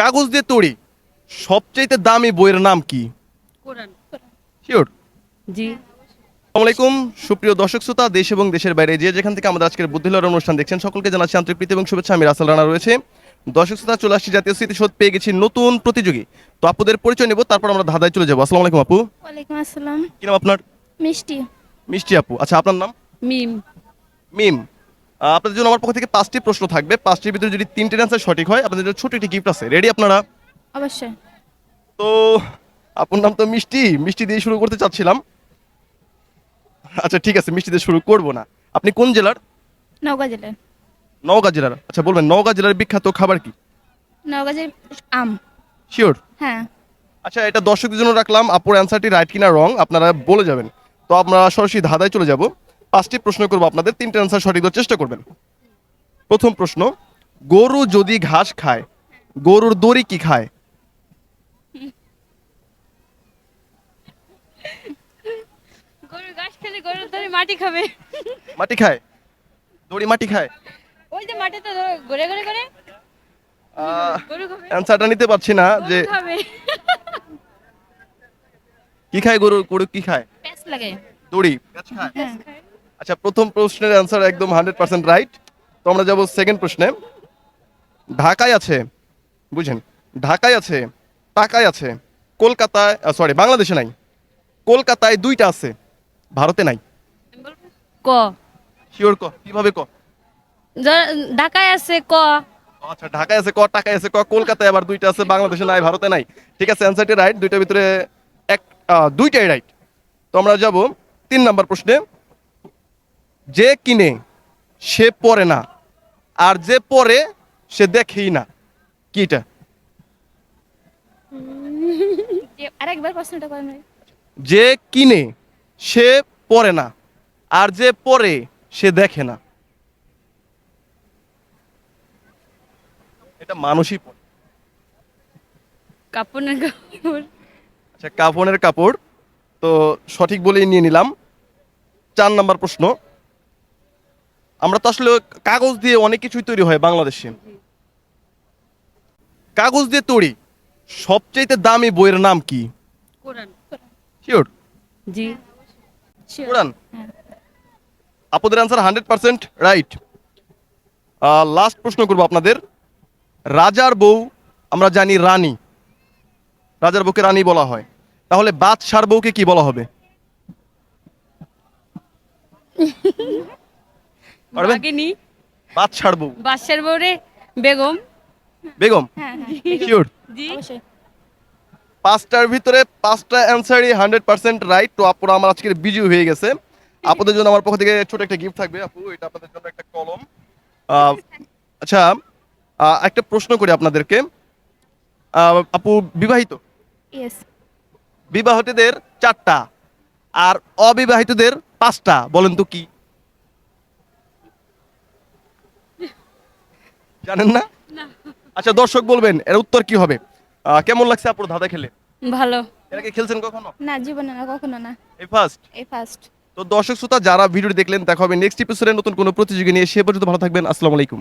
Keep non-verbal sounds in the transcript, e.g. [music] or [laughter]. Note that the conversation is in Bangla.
কাগজ দিয়ে তৈরি। সবচাইতে দামি বইয়ের নাম কি? কোরআন। শিওর জি। আসসালামু আলাইকুম। সুপ্রিয় দর্শক শ্রোতা দেশ এবং দেশের বাইরে যে যেখান থেকে আমাদের আজকের বুদ্ধিলর অনুষ্ঠান দেখছেন সকলকে জানাচ্ছি আন্তরিক প্রীতি এবং শুভেচ্ছা। আমি রাসেল রানা রয়েছে। দর্শক শ্রোতা চলে আসছি জাতীয় স্মৃতিসৌধ পেয়ে গেছি নতুন প্রতিযোগী। তো আপুদের পরিচয় নেব তারপর আমরা ধাঁধায় চলে যাব। আসসালামু আলাইকুম আপু। ওয়ালাইকুম আসসালাম। কি নাম আপনার? মিষ্টি। মিষ্টি আপু। আচ্ছা আপনার নাম? মিম। মিম। আপনাদের জন্য আমার পক্ষ থেকে পাঁচটি প্রশ্ন থাকবে। পাঁচটির ভিতরে যদি তিনটে অ্যান্সার সঠিক হয় আপনাদের জন্য ছোট একটি গিফট আছে। রেডি আপনারা? অবশ্যই। তো আপনার নাম তো মিষ্টি। মিষ্টি দিয়ে শুরু করতে চাচ্ছিলাম। আচ্ছা ঠিক আছে মিষ্টি দিয়ে শুরু করব না। আপনি কোন জেলার? নওগাঁ জেলার। নওগাঁ জেলার। আচ্ছা বলবেন নওগাঁ জেলার বিখ্যাত খাবার কি? নওগাঁ জেলার আম। শিওর হ্যাঁ। আচ্ছা এটা দর্শকদের জন্য রাখলাম। আপুর অ্যান্সারটি রাইট কিনা রং আপনারা বলে যাবেন। তো আমরা সরাসরি ধাঁধায় চলে যাব। পাঁচটি প্রশ্ন করব আপনাদের তিনটে অ্যান্সার সঠিক দেওয়ার চেষ্টা করবেন। প্রথম প্রশ্ন গরু যদি ঘাস খায় গরুর দড়ি কি খায়? গরু ঘাস খেলে গরু ধরে মাটি খাবে। মাটি খায়? দড়ি মাটি খায়? ওই যে মাটিতে ঘুরে ঘুরে করে। আহ, অ্যান্সারটা নিতে পারছি না যে কি খায় গরু গরু কি খায়? দড়ি। হ্যাঁ। আচ্ছা প্রথম প্রশ্নের অ্যান্সার একদম হান্ড্রেড পার্সেন্ট রাইট তো আমরা যাব সেকেন্ড প্রশ্নে। ঢাকায় আছে বুঝেন ঢাকায় আছে টাকায় আছে কলকাতায় সরি বাংলাদেশে নাই। কলকাতায় দুইটা আছে ভারতে নাই। ক? শিওর ক কীভাবে ক? ঢাকায় আছে ক। আচ্ছা ঢাকায় আছে ক টাকায় আছে ক কলকাতায় আবার দুইটা আছে বাংলাদেশে নাই ভারতে নাই। ঠিক আছে অ্যান্সারটি রাইট দুইটার ভিতরে এক দুইটাই রাইট তো আমরা যাব তিন নাম্বার প্রশ্নে। যে কিনে সে পরে না আর যে পরে সে দেখেই না। কি এটা? যে- আরেকবার প্রশ্নটা করেন যে কিনে সে পরে না আর যে পরে সে দেখে না। এটা মানুষই পরে। কাপড়ের কাপড়। আচ্ছা কাফনের কাপড়। তো সঠিক বলেই নিয়ে নিলাম। চার নাম্বার প্রশ্ন। আমরা তো আসলে কাগজ দিয়ে অনেক কিছুই তৈরি হয় বাংলাদেশে। কাগজ দিয়ে তৈরি। সবচাইতে দামি বইয়ের নাম কি? কোরআন। শিওর জি। কোরআন। আপনাদের answer hundred percent right last প্রশ্ন করব আপনাদের। রাজার বউ আমরা জানি রানী। রাজার বউকে রানী বলা হয়। তাহলে বাদশার বউকে কি বলা হবে? [laughs] পারবেন? বাগিনী বাদশার বউ বাদশার বউরে বেগম। বেগম? হ্যাঁ হ্যাঁ। শিওর জি। পাঁচটার ভিতরে পাঁচটা অ্যান্সারই হান্ড্রেড পার্সেন্ট রাইট তো আপুরা আমার আজকের বিজি হয়ে গেছে। আপনাদের জন্য আমার পক্ষ থেকে ছোট একটা গিফট থাকবে আপু। এটা আপনাদের জন্য একটা কলম। আহ, আচ্ছা একটা প্রশ্ন করি আপনাদেরকে। আহ, আপু বিবাহিত? বিবাহিতদের চারটা আর অবিবাহিতদের পাঁচটা বলেন তো কি? জানেন না? আচ্ছা দর্শক বলবেন এর উত্তর কি হবে? আহ, কেমন লাগছে আপনার ধাঁধা খেলে? ভালো। এর আগে খেলছেন কখনো? না জীবনে না কখনো না। এই ফার্স্ট এই ফার্স্ট তো দর্শক শ্রোতা যারা ভিডিওটি দেখলেন দেখা হবে নেক্সট এপিসোডে নতুন কোনো প্রতিযোগী নিয়ে। সে পর্যন্ত ভালো থাকবেন আসসালামু আলাইকুম।